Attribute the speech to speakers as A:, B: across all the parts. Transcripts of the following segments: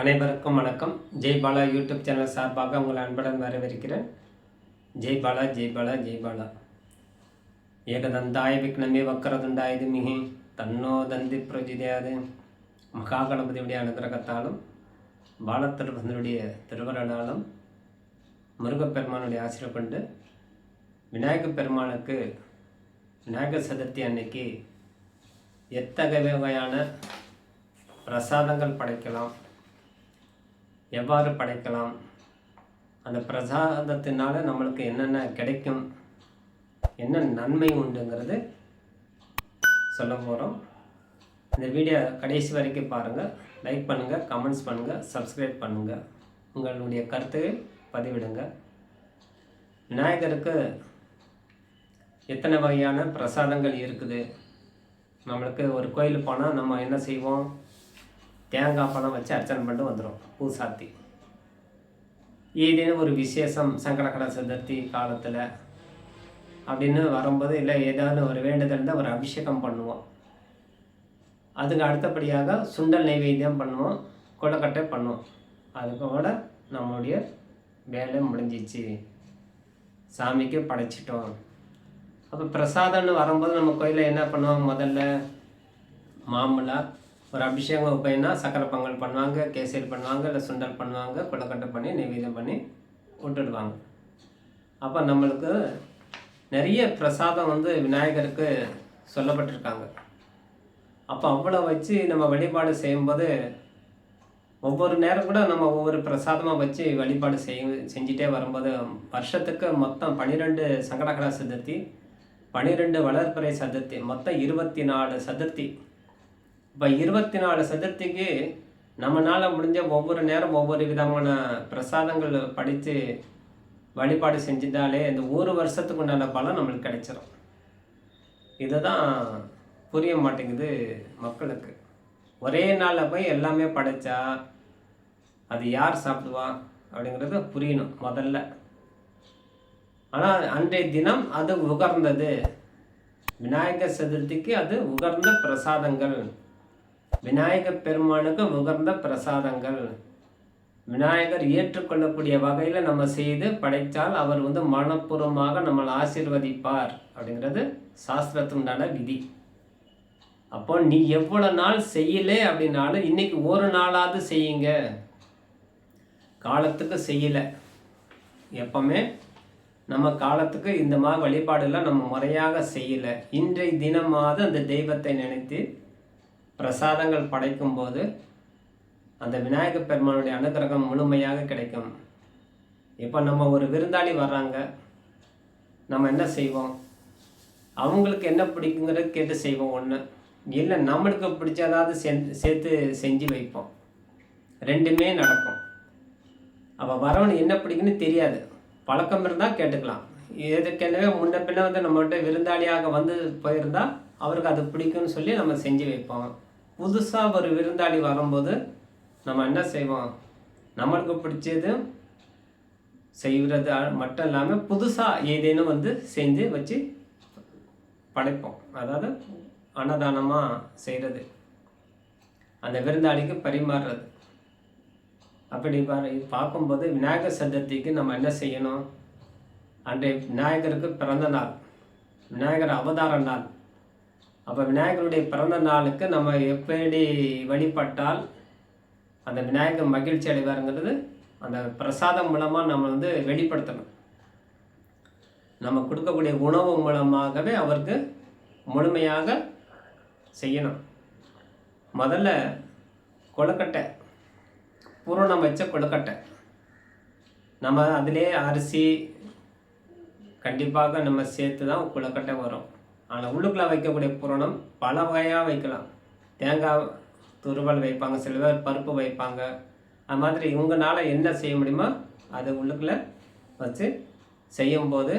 A: அனைவருக்கும் வணக்கம். Jai Bala YouTube channel சார்பாக உங்களை அன்புடன் வரவேற்கிறேன். ஜெய் பாலா ஜெய் பாலா ஜெய் பாலா. ஏகதந்தாய விக்னமே வக்கரதுண்டாயது மிகி தன்னோ தந்தி பிரஜிதையாது. மகாகணபதியுடைய அனுகிரகத்தாலும் பாலத்திருப்பதனுடைய திருவரணாலும் முருகப்பெருமானுடைய ஆசிரியர் கொண்டு விநாயகப் பெருமானுக்கு விநாயகர் சதுர்த்தி அன்னைக்கு எத்தகைய வகையான பிரசாதங்கள் படைக்கலாம்? எவ்வாறு படைக்கலாம்? அந்த பிரசாதத்தினால் நம்மளுக்கு என்னென்ன கிடைக்கும்? என்ன நன்மை உண்டுங்கிறது சொல்ல போகிறோம் இந்த வீடியோ கடைசி வரைக்கும் பாருங்கள் லைக் பண்ணுங்கள் கமெண்ட்ஸ் பண்ணுங்கள் சப்ஸ்கிரைப் பண்ணுங்கள் உங்களுடைய கருத்துயை பதிவிடுங்க. விநாயகருக்கு எத்தனை வகையான பிரசாதங்கள் இருக்குது? நம்மளுக்கு ஒரு கோயில் போனால் நம்ம என்ன செய்வோம்? தேங்காய் பழம் வச்சு அர்ச்சனை பண்ணிட்டு வந்துடும் பூ சாத்தி ஏதேனும் ஒரு விசேஷம் சங்கடகட சதுர்த்தி காலத்தில் அப்படின்னு வரும்போது இல்லை ஏதாவது ஒரு வேண்டுதல் இருந்தால் ஒரு அபிஷேகம் பண்ணுவோம். அதுக்கு அடுத்தபடியாக சுண்டல் நைவேத்தியம் பண்ணுவோம் கொழுக்கட்டை பண்ணுவோம். அதுக்கோட நம்மளுடைய வேலை முடிஞ்சிச்சு. சாமிக்கு படைச்சிட்டோம். அப்போ பிரசாதம்னு வரும்போது நம்ம கோயிலில் என்ன பண்ணுவோம்? முதல்ல மாம்பழம் ஒரு அபிஷேகம் வைப்பேன்னா சக்கரை பொங்கல் பண்ணுவாங்க கேசரி பண்ணுவாங்க இல்லை சுண்டல் பண்ணுவாங்க கொலக்கட்டை பண்ணி நைவேத்தியம் பண்ணி விட்டுடுவாங்க. அப்போ நம்மளுக்கு நிறைய பிரசாதம் வந்து விநாயகருக்கு சொல்லப்பட்டிருக்காங்க. அப்போ அவ்வளோ வச்சு நம்ம வழிபாடு செய்யும்போது ஒவ்வொரு நேரம் கூட நம்ம ஒவ்வொரு பிரசாதமாக வச்சு வழிபாடு செய் செஞ்சிட்டே வரும்போது வருஷத்துக்கு மொத்தம் பன்னிரெண்டு சங்கடகலா சதுர்த்தி பன்னிரெண்டு வளர்பிறை சதுர்த்தி மொத்தம் இருபத்தி நாலு சதுர்த்தி இப்போ இருபத்தி நாலு சதுர்த்திக்கு நம்மளால் முடிஞ்ச ஒவ்வொரு நேரம் ஒவ்வொரு விதமான பிரசாதங்கள் படித்து வழிபாடு செஞ்சுட்டாலே இந்த ஒரு வருஷத்துக்கு உண்டான பலன் நம்மளுக்கு கிடச்சிரும். இதை தான் புரிய மாட்டேங்குது மக்களுக்கு. ஒரே நாளில் போய் எல்லாமே படைச்சா அது யார் சாப்பிடுவா அப்படிங்கிறது புரியணும் முதல்ல. ஆனால் அன்றைய தினம் அது உகர்ந்தது. விநாயகர் சதுர்த்திக்கு அது உகர்ந்த பிரசாதங்கள். விநாயகர் பெருமானுக்கு உகர்ந்த பிரசாதங்கள். விநாயகர் ஏற்றுக்கொள்ளக்கூடிய வகையில் நம்ம செய்து படைத்தால் அவர் வந்து மனப்பூர்வமாக நம்மளை ஆசீர்வதிப்பார் அப்படிங்கிறது சாஸ்திரத்துண்டான விதி. அப்போ நீ எவ்வளோ நாள் செய்யலை அப்படின்னாலும் இன்றைக்கி ஒரு நாளாவது செய்யுங்க. காலத்துக்கு செய்யலை. எப்பவுமே நம்ம காலத்துக்கு இந்த மாதிரி வழிபாடுலாம் நம்ம முறையாக செய்யலை. இன்றைய தினமாவது அந்த தெய்வத்தை நினைத்து பிரசாதங்கள் படைக்கும் போது அந்த விநாயகர் பெருமானுடைய அனுகிரகம் முழுமையாக கிடைக்கும். இப்போ நம்ம ஒரு விருந்தாளி வர்றாங்க. நம்ம என்ன செய்வோம்? அவங்களுக்கு என்ன பிடிக்குங்கிறத கேட்டு செய்வோம் ஒன்று இல்லை நம்மளுக்கு பிடிச்சதாவது சேர்த்து செஞ்சு வைப்போம். ரெண்டுமே நடக்கும். அப்போ வரவன் என்ன பிடிக்குன்னு தெரியாது. பழக்கம் இருந்தால் கேட்டுக்கலாம். எதுக்கெனவே முன்ன பின்ன வந்து நம்மகிட்ட விருந்தாளியாக வந்து போயிருந்தால் அவருக்கு அது பிடிக்கும்னு சொல்லி நம்ம செஞ்சு வைப்போம். புதுசாக ஒரு விருந்தாளி வரும்போது நம்ம என்ன செய்வோம்? நம்மளுக்கு பிடிச்சது செய்கிறது மட்டும் இல்லாமல் புதுசாக ஏதேனும் வந்து செஞ்சு வச்சு படைப்போம். அதாவது அன்னதானமாக செய்கிறது அந்த விருந்தாளிக்கு பரிமாறுறது. அப்படி பார்க்கும்போது விநாயகர் சதுர்த்திக்கு நம்ம என்ன செய்யணும்? அன்றைய விநாயகருக்கு பிறந்த நாள் விநாயகர் அவதார நாள். அப்போ விநாயகருடைய பிறந்த நாளுக்கு நம்ம எப்படி வழிபட்டால் அந்த விநாயகர் மகிழ்ச்சி அடைவாருங்கிறது அந்த பிரசாதம் மூலமாக நம்ம வந்து வெளிப்படுத்தணும். நம்ம கொடுக்கக்கூடிய உணவு மூலமாகவே அவருக்கு முழுமையாக செய்யணும். முதல்ல கொழுக்கட்டை பூரணம் வச்ச கொழுக்கட்டை. நம்ம அதிலே அரிசி கண்டிப்பாக நம்ம சேர்த்து தான் கொழுக்கட்டை வரும். ஆனால் உள்ளுக்குள்ளே வைக்கக்கூடிய புரணம் பல வகையாக வைக்கலாம். தேங்காய் துருவல் வைப்பாங்க சில பேர் பருப்பு வைப்பாங்க. அது மாதிரி இவங்களால என்ன செய்ய முடியுமோ அது உள்ளுக்குள்ளே வச்சு செய்யும்போது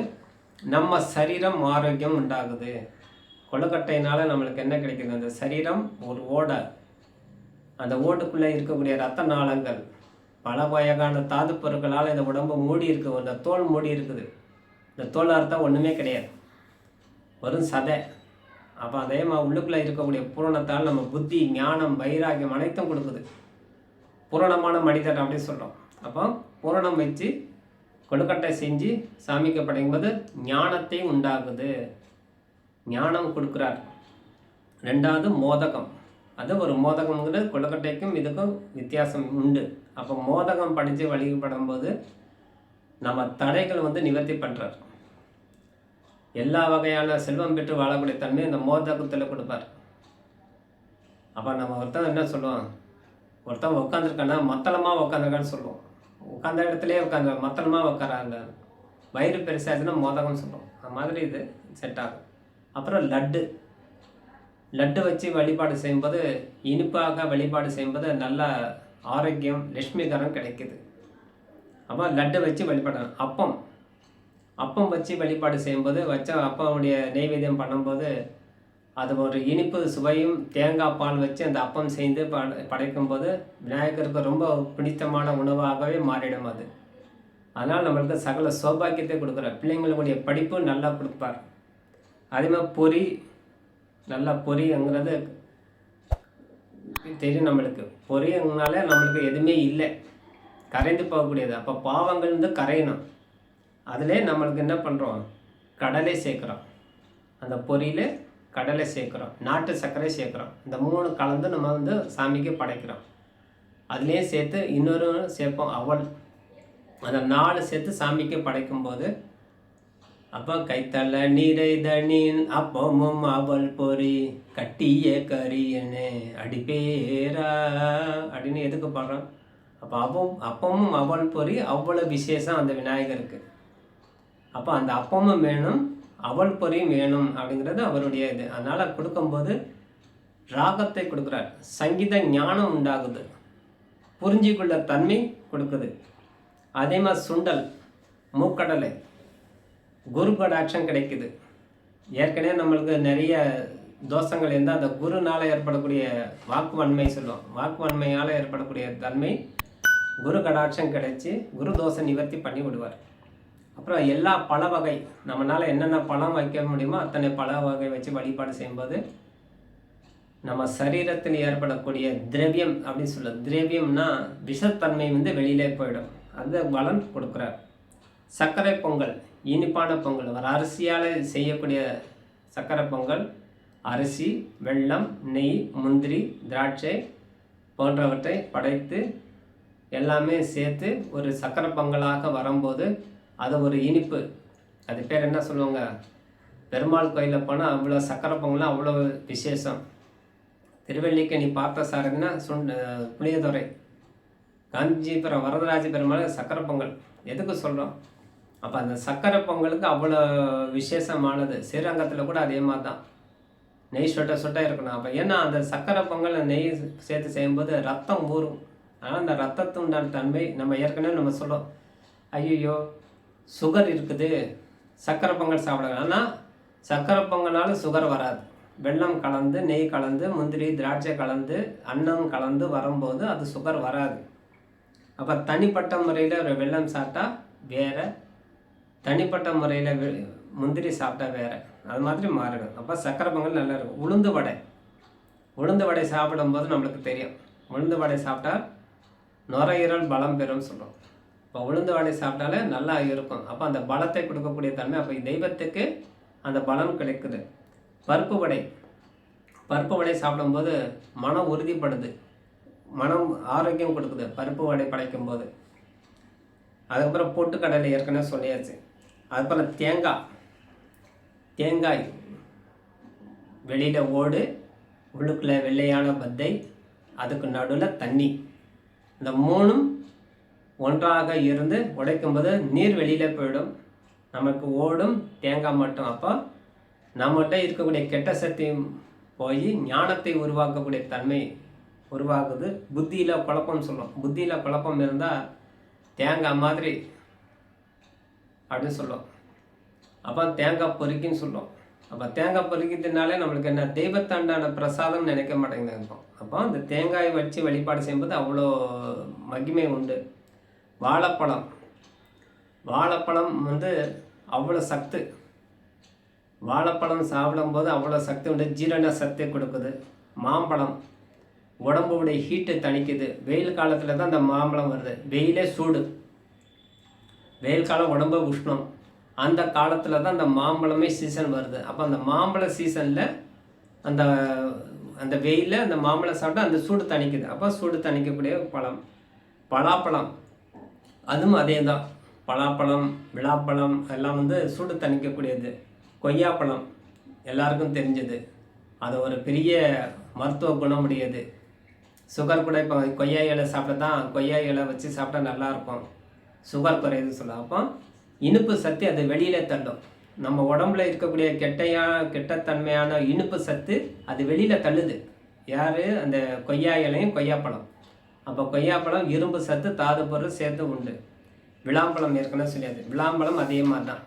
A: நம்ம சரீரம் ஆரோக்கியம் உண்டாகுது. கொழுக்கட்டையினால் நம்மளுக்கு என்ன கிடைக்குது? அந்த சரீரம் ஒரு ஓடை. அந்த ஓட்டுக்குள்ளே இருக்கக்கூடிய ரத்த நாளங்கள். பல வகையான தாது பொருட்களால் இந்த உடம்பு மூடி இருக்குது அந்த தோல் மூடி இருக்குது. இந்த தோல் அர்த்தம் ஒன்றுமே கிடையாது. வரும் சதை. அப்போ அதே மாதிரி உள்ளுக்குள்ளே இருக்கக்கூடிய பூரணத்தால் நம்ம புத்தி ஞானம் வைராகியம் அனைத்தும் கொடுக்குது. பூரணமான மனிதர் அப்படின்னு சொல்கிறோம் அப்போ பூரணம் வச்சு கொழுக்கட்டை செஞ்சு சாமிக்கு படைக்கும்போது ஞானத்தை உண்டாகுது ஞானம் கொடுக்குறார். ரெண்டாவது மோதகம். அது ஒரு மோதகம்ங்கிறது கொழுக்கட்டைக்கும் இதுக்கும் வித்தியாசம் உண்டு. அப்போ மோதகம் படித்து வழிபடும்போது நம்ம தடைகள் வந்து நிவர்த்தி பண்ணுறார் எல்லா வகையான செல்வம் பெற்று வாழக்கூடிய தன்மை இந்த மோதகத்தில் கொடுப்பார். அப்போ நம்ம ஒருத்தன் என்ன சொல்லுவோம் ஒருத்தன் உட்காந்துருக்கான்னா மத்தளமாக உட்காந்துருக்கான்னு சொல்லுவோம். உட்காந்த இடத்துலையே உட்காந்து மத்தளமாக உட்காராங்க வயிறு பெருசாச்சுன்னா மோதகம்னு சொல்லுவோம். அந்த மாதிரி இது செட் ஆகும். அப்புறம் லட்டு. லட்டு வச்சு வழிபாடு செய்யும்போது இனிப்பாக வழிபாடு செய்யும்போது நல்ல ஆரோக்கியம் லட்சுமிகரம் கிடைக்குது. அப்போ லட்டு வச்சு வழிபாடு அப்பம். அப்பம் வச்சு வழிபாடு செய்யும்போது வச்ச அப்பாவுடைய நெய்வேத்தியம் பண்ணும்போது அது ஒரு இனிப்பு சுவையும் தேங்காய் பால் வச்சு அந்த அப்பம் செய்து பட படைக்கும்போது விநாயகருக்கு ரொம்ப பிடித்தமான உணவாகவே மாறிடும் அது. அதனால் நம்மளுக்கு சகல சௌபாக்கியத்தை கொடுக்குற பிள்ளைங்களுடைய படிப்பு நல்லா கொடுப்பார். அதே மாதிரி பொறி நல்லா பொரிங்கிறது தெரியும் நம்மளுக்கு. பொரியங்கனால நம்மளுக்கு எதுவுமே இல்லை. கரைந்து போகக்கூடியது. அப்போ பாவங்கள் வந்து கரையணும். அதிலே நம்மளுக்கு என்ன பண்ணுறோம் கடலை சேர்க்குறோம். அந்த பொரியல் கடலை சேர்க்குறோம். நாட்டு சர்க்கரை சேர்க்குறோம். இந்த மூணு கலந்து நம்ம வந்து சாமிக்கு படைக்கிறோம். அதுலேயும் சேர்த்து இன்னொரு சேர்ப்போம் அவள் அந்த நாலு சேர்த்து சாமிக்கு படைக்கும்போது அப்போ கைத்தள்ள நீரை தனின் அப்பமும் அவள் பொறி கட்டிய கரியனே அடிப்பேரா அப்படின்னு எதுக்கு பாடுறோம்? அப்போ அப்பம் அப்பமும் அவள் பொறி அவ்வளோ விசேஷம் அந்த விநாயகருக்கு. அப்போ அந்த அப்பமும் வேணும் அவள் பொறியும் வேணும் அப்படிங்கிறது அவருடைய இது. அதனால் கொடுக்கும்போது ராகத்தை கொடுக்குறார். சங்கீத ஞானம் உண்டாகுது. புரிஞ்சிக்கொள்ள தன்மை கொடுக்குது. அதே மாதிரி சுண்டல் மூக்கடலை குரு கடாட்சம் கிடைக்குது. ஏற்கனவே நம்மளுக்கு நிறைய தோஷங்கள் இருந்தால் அந்த குருனால் ஏற்படக்கூடிய வாக்குவன்மை சொல்லுவோம். வாக்குவன்மையால் ஏற்படக்கூடிய தன்மை குரு கடாட்சம் கிடைச்சி குரு தோஷம் நிவர்த்தி பண்ணி விடுவார். அப்புறம் எல்லா பழ வகை நம்மளால் என்னென்ன பழம் வைக்க முடியுமோ அத்தனை பழ வகை வச்சு வழிபாடு செய்யும்போது நம்ம சரீரத்தில் ஏற்படக்கூடிய திரவியம் அப்படின்னு சொல்ல திரவியம்னா விஷத்தன்மை வந்து வெளியிலே போயிடும். அந்த பலன் கொடுக்குறார். சர்க்கரை பொங்கல் இனிப்பான பொங்கல் ஒரு அரிசியால் செய்யக்கூடிய சர்க்கரை பொங்கல் அரிசி வெள்ளம் நெய் முந்திரி திராட்சை போன்றவற்றை படைத்து எல்லாமே சேர்த்து ஒரு சக்கரை பொங்கலாக வரும்போது அது ஒரு இனிப்பு. அது பேர் என்ன சொல்லுவாங்க? பெருமாள் கோயிலில் போனால் அவ்வளோ சக்கரை பொங்கலாம் அவ்வளோ விசேஷம். திருவல்லிக்கணி பார்த்த சாரதினா சுண்ட புளியதுறை காஞ்சிபுரம் வரதராஜ பெருமாள் சக்கரை பொங்கல். எதுக்கு சொல்கிறோம் அப்போ அந்த சக்கரை பொங்கலுக்கு அவ்வளோ விசேஷமானது. ஸ்ரீரங்கத்தில் கூட அதே மாதிரி தான் நெய் சொட்ட சொட்டாக இருக்கணும். அப்போ ஏன்னா அந்த சக்கரை பொங்கல் நெய் சேர்த்து செய்யும்போது ரத்தம் ஊறும். ஆனால் அந்த ரத்தத்துண்டான தன்மை நம்ம ஏற்கனவே நம்ம சொல்லுவோம் ஐயோ சுகர் இருக்குது சக்கரை பொங்கல் சாப்பிடுங்க ஆனால் சக்கரை பொங்கல்னால சுகர் வராது. வெல்லம் கலந்து நெய் கலந்து முந்திரி திராட்சை கலந்து அன்னம் கலந்து வரும்போது அது சுகர் வராது. அப்போ தனிப்பட்ட முறையில் ஒரு வெல்லம் சாப்பிட்டா வேறு தனிப்பட்ட முறையில் முந்திரி சாப்பிட்டா வேறு. அது மாதிரி மாறிடும். அப்போ சக்கரை பொங்கல் நல்லா இருக்கும். உளுந்து வடை. உளுந்து வடை சாப்பிடும்போது நம்மளுக்கு தெரியும். உளுந்து வடை சாப்பிட்டா நுரையீரல் பலம் பெறும்னு சொல்லுவோம் இப்போ உளுந்து வாழை சாப்பிட்டாலே நல்லா இருக்கும். அப்போ அந்த பலத்தை கொடுக்கக்கூடிய தன்மை அப்போ தெய்வத்துக்கு அந்த பலம் கிடைக்குது. பருப்பு வடை. பருப்பு வடை சாப்பிடும்போது மனம் உறுதிப்படுது. மனம் ஆரோக்கியம் கொடுக்குது. பருப்பு வடை படைக்கும் போது அதுக்கப்புறம் பொட்டுக்கடலை ஏற்கனவே சொல்லியாச்சு. அதுக்கப்புறம் தேங்காய். தேங்காய். வெளியில் ஓடு உள்ளுக்குள்ளே வெள்ளையான பத்தை அதுக்கு நடுவில் தண்ணி. இந்த மூணும் ஒன்றாக இருந்து உடைக்கும்போது நீர் வெளியில் போயிடும். நமக்கு ஓடும் தேங்காய் மட்டும். அப்போ நம்மகிட்ட இருக்கக்கூடிய கெட்ட சக்தி போய் ஞானத்தை உருவாக்கக்கூடிய தன்மை உருவாகுது. புத்தியில் குழப்பம்னு சொல்லுவோம் புத்தியில் குழப்பம் இருந்தால் தேங்காய் மாதிரி அப்படின்னு சொல்லும் அப்போ தேங்காய் பொறுக்கின்னு சொல்லுவோம் அப்போ தேங்காய் பொறுக்கிறதுனாலே நம்மளுக்கு என்ன? தெய்வத்தாண்டான பிரசாதம் நினைக்க மாட்டேங்குது அப்போ அந்த தேங்காயை வச்சு வழிபாடு செய்யும்போது அவ்வளோ மகிமை உண்டு. வாழைப்பழம். வாழைப்பழம் வந்து அவ்வளோ சத்து. வாழைப்பழம் சாப்பிடும்போது அவ்வளோ சக்தி உண்டு. ஜீரண சக்தி கொடுக்குது. மாம்பழம். உடம்புடைய ஹீட்டு தணிக்குது. வெயில் காலத்தில் தான் அந்த மாம்பழம் வருது. வெயிலே சூடு. வெயில் காலம் உடம்பு உஷ்ணம். அந்த காலத்தில் தான் அந்த மாம்பழமே சீசன் வருது. அப்போ அந்த மாம்பழ சீசனில் அந்த அந்த வெயிலில் அந்த மாம்பழம் சாப்பிட்டா அந்த சூடு தணிக்குது. அப்போ சூடு தணிக்கக்கூடிய பழம். பலாப்பழம். அதுவும் அதே தான் பலாப்பழம் விழாப்பழம் எல்லாம் வந்து சூடு தணிக்கக்கூடியது. கொய்யாப்பழம் எல்லாருக்கும் தெரிஞ்சது. அது ஒரு பெரிய மருத்துவ குணம் உடையது சுகர் கூட இப்போ கொய்யா இலை சாப்பிட்டா தான் கொய்யா இலை வச்சு சாப்பிட்டா நல்லாயிருக்கும். சுகர் குறையுதுன்னு சொல்லலாம் அப்போ இனிப்பு சத்து அது வெளியில் தள்ளும். நம்ம உடம்புல இருக்கக்கூடிய கெட்டையான கெட்டத்தன்மையான இனிப்பு சத்து அது வெளியில் தள்ளுது. யார்? அந்த கொய்யா இலையும் கொய்யாப்பழம். அப்போ கொய்யாப்பழம் இரும்பு சத்து தாது பொருள் சேர்த்து உண்டு. விளாம்பழம் ஏற்கனவே சொல்லியாது விளாம்பழம் அதே மாதிரி தான்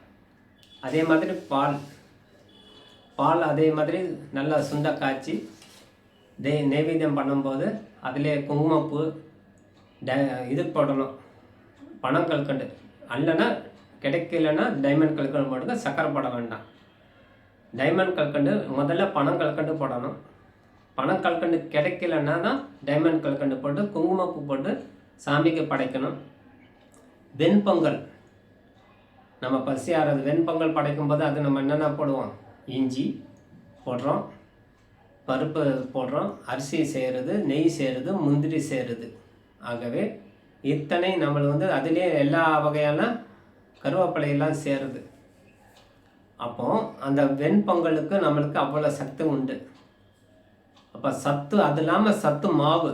A: அதே மாதிரி பால். பால் அதே மாதிரி நல்லா சுண்ட காய்ச்சி தே நைவேத்தியம் பண்ணும்போது அதிலே குங்குமப்பூ ட இது போடணும். பணம் கல்கண்டு அல்லனா கிடைக்கலன்னா டைமண்ட் கல்கண்டு போடுங்க சக்கரை போட வேண்டாம். டைமண்ட் கல்கண்டு முதல்ல பணம் கல்கண்டு போடணும். பணம் கல்கண்டு கிடைக்கலன்னா தான் டைமண்ட் கல்கண்டு போட்டு குங்குமப்பூ போட்டு சாமிக்கு படைக்கணும். வெண்பொங்கல். நம்ம பசி ஆறது. வெண்பொங்கல் படைக்கும்போது அது நம்ம என்னென்ன போடுவோம்? இஞ்சி போடுறோம். பருப்பு போடுறோம். அரிசி செய்கிறது நெய் செய்கிறது முந்திரி செய்கிறது ஆகவே இத்தனை நம்மளை வந்து அதுலேயே எல்லா வகையான கருவேப்பிலையெல்லாம் சேருது அப்போ அந்த வெண்பொங்கலுக்கு நம்மளுக்கு அவ்வளோ சத்து உண்டு. அப்போ சத்து அது இல்லாமல் சத்து மாவு.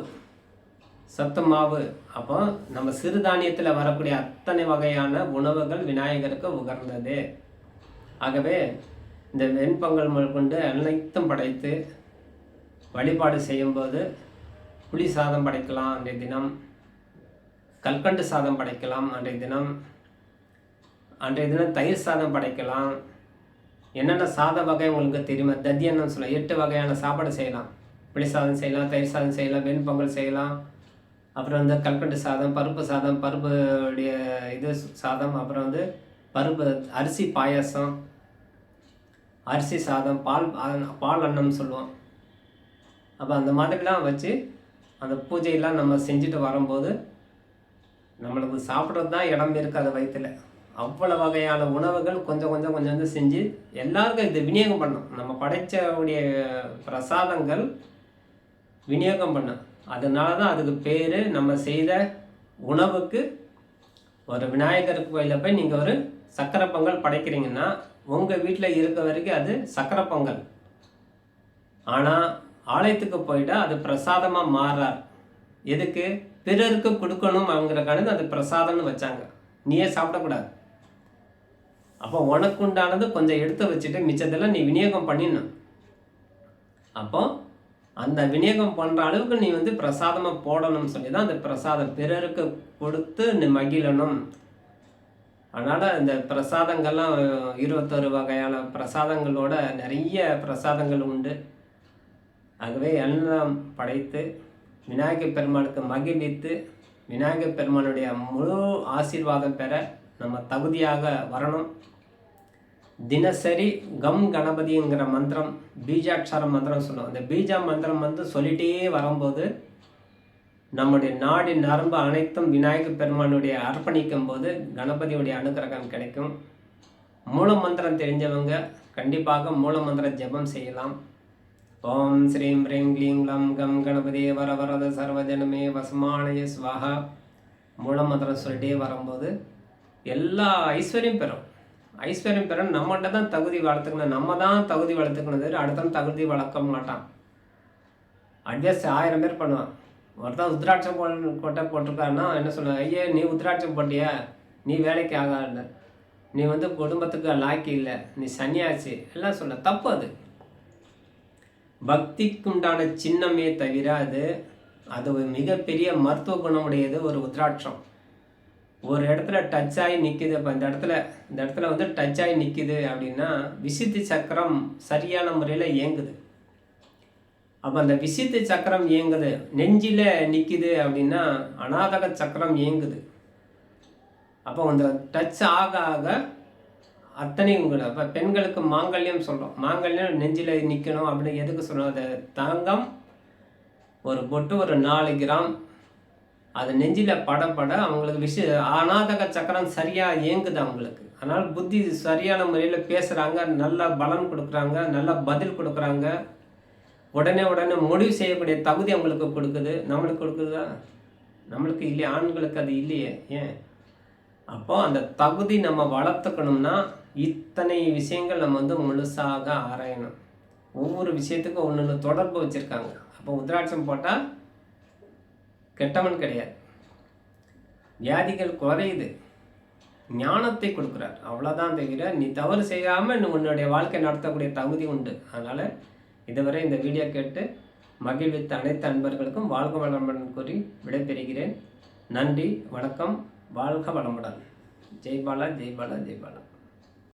A: சத்து மாவு. அப்போ நம்ம சிறுதானியத்தில் வரக்கூடிய அத்தனை வகையான உணவுகள் விநாயகருக்கு உகர்ந்தது. ஆகவே இந்த வெண்பொங்கல் முதற்கொண்டு அனைத்தும் படைத்து வழிபாடு செய்யும்போது புளி சாதம் படைக்கலாம் அன்றைய தினம். கல்கண்டு சாதம் படைக்கலாம் அன்றைய தினம். அன்றைய தினம் தயிர் சாதம் படைக்கலாம். என்னென்ன சாத வகை உங்களுக்கு தெரியுமா? தத்தியன்னு சொல்லலாம் எட்டு வகையான சாப்பாடு செய்யலாம். புளி சாதம் செய்யலாம் தயிர் சாதம் செய்யலாம் வெண்பொங்கல் செய்யலாம். அப்புறம் வந்து கல்கண்டு சாதம் பருப்பு சாதம் பருப்புடைய இது சாதம் அப்புறம் வந்து பருப்பு அரிசி பாயாசம் அரிசி சாதம் பால் பால் அன்னம்னு சொல்லுவோம். அப்போ அந்த மாதிரிலாம் வச்சு அந்த பூஜையெல்லாம் நம்ம செஞ்சுட்டு வரும்போது நம்மளுக்கு சாப்பிட்றது தான் இடம் இருக்காது வயிற்றுல அவ்வளோ வகையான உணவுகள் கொஞ்சம் கொஞ்சம் கொஞ்சம் வந்து செஞ்சு எல்லாருக்கும் இது விநியோகம் பண்ணணும் நம்ம படைச்சவுடைய பிரசாதங்கள் விநியோகம் பண்ணும் அதனால தான் அதுக்கு பேர் நம்ம செய்த உணவுக்கு ஒரு விநாயகர் கோயிலில் போய் நீங்கள் ஒரு சக்கரை பொங்கல் படைக்கிறீங்கன்னா உங்கள் வீட்டில் இருக்க வரைக்கும் அது சக்கரை பொங்கல். ஆனால் ஆலயத்துக்கு போயிட்டால் அது பிரசாதமாக மாறார் எதுக்கு? பிறருக்கு கொடுக்கணும் அவங்களுக்கானது அது பிரசாதம்னு வச்சாங்க. நீயே சாப்பிடக்கூடாது அப்போ உனக்கு உண்டானது கொஞ்சம் எடுத்து வச்சுட்டு மிச்சத்தில் நீ விநியோகம் பண்ணிடணும். அப்போ அந்த விநியோகம் பண்ணுற அளவுக்கு நீ வந்து பிரசாதமாக போடணும்னு சொல்லி தான் அந்த பிரசாதம் பிறருக்கு கொடுத்து நீ மகிழணும். அதனால் இந்த பிரசாதங்கள்லாம் இருபத்தொரு வகையான பிரசாதங்களோட நிறைய பிரசாதங்கள் உண்டு. ஆகவே எல்லாம் படைத்து விநாயகர் பெருமானுக்கு மகிழ்வித்து விநாயகர் பெருமானுடைய முழு ஆசீர்வாதம் பெற நம்ம தகுதியாக வரணும். தினசரி கம் கணபதிங்கிற மந்திரம் பீஜாட்சார மந்திரம் சொல்லுவோம் அந்த பீஜா மந்திரம் வந்து சொல்லிட்டே வரும்போது நம்முடைய நாடி நரம்பு அனைத்தும் விநாயகர் பெருமானுடைய அர்ப்பணிக்கும் போது கணபதியுடைய அனுகிரகம் கிடைக்கும். மூல மந்திரம் தெரிஞ்சவங்க கண்டிப்பாக மூல மந்திர ஜெபம் செய்யலாம். ஓம் ஸ்ரீம் ஹ்ரீம் க்ளீம் லம் கம் கணபதி வர வரத சர்வஜனமே வசமானய ஸ்வாகா மூல மந்திரம் சொல்லிட்டே வரும்போது எல்லா ஐஸ்வர்யம் பெறும். ஐஸ்வர்யம் பெற நம்மகிட்ட தான் தகுதி வளர்த்துக்கணும். நம்ம தான் தகுதி வளர்த்துக்கணும் தவிர அடுத்தவன் தகுதி வளர்க்க மாட்டான். அட்ஜஸ்ட் ஆயிரம் பேர் பண்ணுவான். ஒருத்தன் உத்ராட்சம் போ கொட்டை போட்டிருக்காருன்னா என்ன சொல்லுவாங்க ஐயே நீ உத்ராட்சம் போட்டியா? நீ வேலைக்கு ஆகாத. நீ வந்து குடும்பத்துக்கு லாக்கி இல்லை. நீ சன்னியாசி. எல்லாம் சொல்ல தப்பு அது. பக்திக்குண்டான சின்னமே தவிர அது அது ஒரு மிகப்பெரிய மருத்துவ குணமுடையது ஒரு உத்ராட்சம் ஒரு இடத்துல டச் ஆகி நிற்குது அப்போ இந்த இடத்துல இந்த இடத்துல வந்து டச் ஆகி நிற்குது அப்படின்னா விசித்தி சக்கரம் சரியான முறையில் இயங்குது. அப்போ அந்த விசித்து சக்கரம் இயங்குது. நெஞ்சில் நிற்குது அப்படின்னா அநாதக சக்கரம் இயங்குது. அப்போ அந்த டச் ஆக ஆக அத்தனையும் உங்களை அப்போ பெண்களுக்கு மாங்கல்யம் சொல்கிறோம் மாங்கல்யம் நெஞ்சில் நிற்கணும் அப்படின்னு எதுக்கு சொல்கிறோம் அதை தங்கம் ஒரு பொட்டு ஒரு நாலு கிராம் அது நெஞ்சில் படப்பட அவங்களுக்கு விஷய அநாதக சக்கரம் சரியாக இயங்குது அவங்களுக்கு. அதனால் புத்தி சரியான முறையில் பேசுகிறாங்க நல்ல பலன் கொடுக்குறாங்க நல்ல பதில் கொடுக்குறாங்க. உடனே உடனே முடிவு செய்யக்கூடிய தகுதி அவங்களுக்கு கொடுக்குது. நம்மளுக்கு கொடுக்குதா? நம்மளுக்கு இல்லையே ஆண்களுக்கு அது இல்லையே ஏன்? அப்போ அந்த தகுதி நம்ம வளர்த்துக்கணும்னா இத்தனை விஷயங்கள் நம்ம வந்து முழுசாக ஆராயணும். ஒவ்வொரு விஷயத்துக்கும் ஒன்று ஒன்று தொடர்பு வச்சுருக்காங்க. அப்போ உத்ராட்சம் போட்டால் கெட்டவன் கிடையாது. வியாதிகள் குறையுது. ஞானத்தை கொடுக்குறார். அவ்வளோதான் தவிர நீ தவறு செய்யாமல் உன்னுடைய வாழ்க்கை நடத்தக்கூடிய தகுதி உண்டு. அதனால் இதுவரை இந்த வீடியோ கேட்டு மகிழ்வித்த அனைத்து அன்பர்களுக்கும் வாழ்க வளமுடன் கூறி விடைபெறுகிறேன். நன்றி வணக்கம் வாழ்க வளமுடன். ஜெய் பாலா ஜெய் பாலா ஜெய் பாலா.